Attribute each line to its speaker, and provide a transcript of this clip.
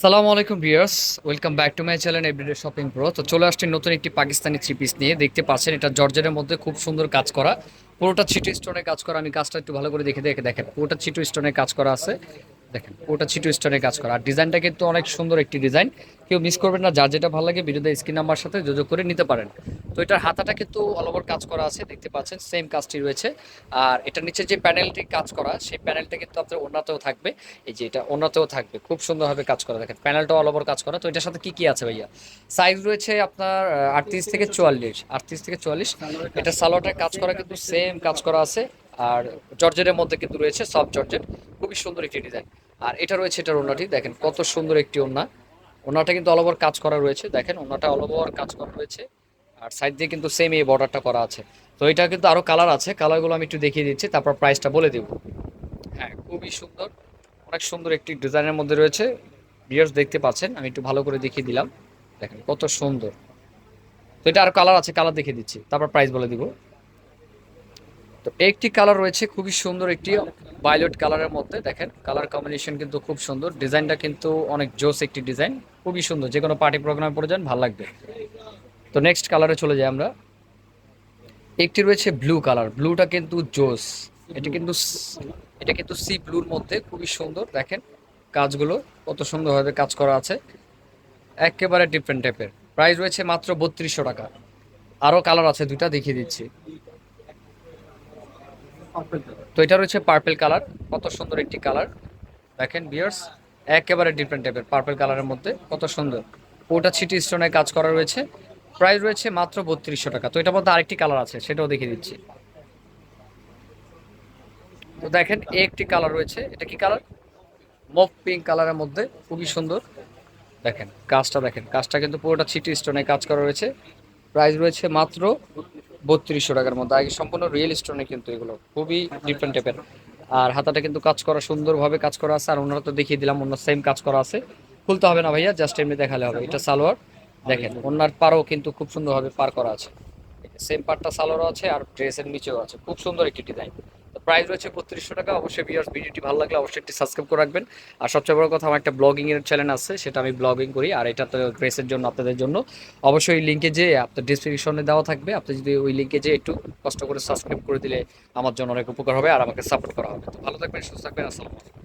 Speaker 1: সালামু আলাইকুম viewers, welcome back to my channel everyday shopping pro. তো চলে আসছি নতুন একটি পাকিস্তানি থ্রি পিস নিয়ে। দেখতে পাচ্ছেন, এটা জর্জারের মধ্যে খুব সুন্দর কাজ করা। পুরোটা ছিটু স্টোনে কাজ করা। আমি কাজটা একটু ভালো করে দেখে দেখে দেখেন। পুরোটা ছিটু স্টোনে কাজ করা আছে। দেখেন পুরোটা ছিটু স্টোনের কাজ করা। আর ডিজাইনটা কিন্তু অনেক সুন্দর একটি ডিজাইন। কেউ মিস করবেন না, যার যেটা ভালো লাগে ভিডিওতে স্ক্রিন নাম্বার সাথে যোগাযোগ করে নিতে পারেন। তো এটার হাতাটা কিন্তু অল ওভার কাজ করা আছে, দেখতে পাচ্ছেন সেম কাজটি রয়েছে। আর এটার নিচে যে প্যানেলটি কাজ করা, সেই প্যানেলটা কিন্তু আপনার ওনাতেও থাকবে। এই যে এটা ওনাতেও থাকবে, খুব সুন্দরভাবে কাজ করা। দেখেন প্যানেলটা অল ওভার কাজ করা। তো এটার সাথে কি কি আছে ভাইয়া? সাইজ রয়েছে আপনার আটত্রিশ থেকে চুয়াল্লিশ, আটত্রিশ থেকে চুয়াল্লিশ। এটা সালোয়ারটার কাজ করা কিন্তু সেম কাজ করা আছে। আর জর্জেটের মধ্যে কিন্তু রয়েছে সব জর্জেট। খুবই সুন্দর একটি ডিজাইন আর এটা রয়েছে এটার ওনাটি। দেখেন কত সুন্দর একটি ওনা। ওনাটা কিন্তু অল কাজ করা রয়েছে। দেখেন ওনাটা অল কাজ করা রয়েছে। আর সাইড দিয়ে কিন্তু সেম এই বর্ডারটা করা আছে। তো এটা কিন্তু আরও কালার আছে। কালারগুলো আমি একটু দেখিয়ে দিচ্ছি, তারপর প্রাইসটা বলে দেব। হ্যাঁ খুবই সুন্দর। অনেক সুন্দর একটি ডিজাইনের মধ্যে রয়েছে। বিয়ার্স দেখতে পাচ্ছেন, আমি একটু ভালো করে দেখিয়ে দিলাম। দেখেন কত সুন্দর। তো এটা আর কালার আছে কালার দেখিয়ে দিচ্ছি। তারপর প্রাইস বলে দিব। তো একটি কালার রয়েছে খুবই সুন্দর একটি ভায়োলেট কালারের মধ্যে, দেখেন। কালার কম্বিনেশন কিন্তু খুব সুন্দর। ডিজাইনটা কিন্তু অনেক জোস একটি ডিজাইন খুবই সুন্দর। যে কোনো পার্টি প্রোগ্রামে পরে যান, ভালো লাগবে। তো নেক্সট কালারে চলে যাই আমরা। একটি রয়েছে ব্লু কালার ব্লুটা কিন্তু জোস। এটা কিন্তু এটা কিন্তু সি ব্লুর মধ্যে খুবই সুন্দর। দেখেন কাজগুলো কত সুন্দরভাবে কাজ করা আছে। একেবারে ডিফারেন্ট টাইপের প্রাইস রয়েছে মাত্র বত্রিশশো টাকা। আরও কালার আছে দুইটা, দেখিয়ে দিচ্ছি। তো এটা রয়েছে পার্পেল কালার কত সুন্দর একটি কালার দেখেন বিয়ার্স একেবারে ডিফারেন্ট টাইপের পার্পেল কালারের মধ্যে, কত সুন্দর। ওটা ছিটি স্টোনে কাজ করা রয়েছে। প্রাইস রয়েছে মাত্র বত্রিশশো টাকা। তো এটার মধ্যে আরেকটি কালার আছে, সেটাও দেখিয়ে দিচ্ছি। তো দেখেন, একটি কালার রয়েছে। এটা কি কালার মফ পিঙ্ক কালারের মধ্যে, খুবই সুন্দর। দেখেন, কাজটা দেখেন, কাজটা কিন্তু পুরোটা ছিটি স্টোনে কাজ করা রয়েছে। প্রাইস রয়েছে মাত্র বত্রিশশো টাকার মধ্যে। আগে সম্পূর্ণ রিয়েল স্টোনে কিন্তু এগুলো খুবই ডিফারেন্ট টাইপের আর হাতাটা কিন্তু কাজ করা, সুন্দরভাবে কাজ করা আছে। আর ওনারা তো দেখিয়ে দিলাম অন্য সেম কাজ করা আছে। খুলতে হবে না ভাইয়া জাস্ট এমনি দেখালে হবে। এটা সালোয়ার। দেখেন, ওনার পারও কিন্তু খুব সুন্দরভাবে পার করা আছে। সেম পারটা সালোয়ারও আছে আর ড্রেসের নিচেও আছে। খুব সুন্দর একটি ডিজাইন প্রাইস রয়েছে বত্রিশশো টাকা। অবশ্যই ভিউয়ার্স ভিডিওটি ভালো লাগলে অবশ্যই একটি সাবস্ক্রাইব করে রাখবেন। আর সবচেয়ে বড় কথা, আমার একটা ব্লগিং এর চ্যানেল আছে, সেটা আমি ব্লগিং করি, আর এটা তো ড্রেসের জন্য, আপনাদের জন্য। অবশ্যই লিঙ্কে যে আপনার ডিসক্রিপশনে দেওয়া থাকবে, আপনি যদি ওই লিঙ্কে যে একটু কষ্ট করে সাবস্ক্রাইব করে দিলে, আমার জন্য অনেক উপকার হবে, আর আমাকে সাপোর্ট করা হবে। তো ভালো থাকবেন, সুস্থ থাকবেন, আসসালামু আলাইকুম।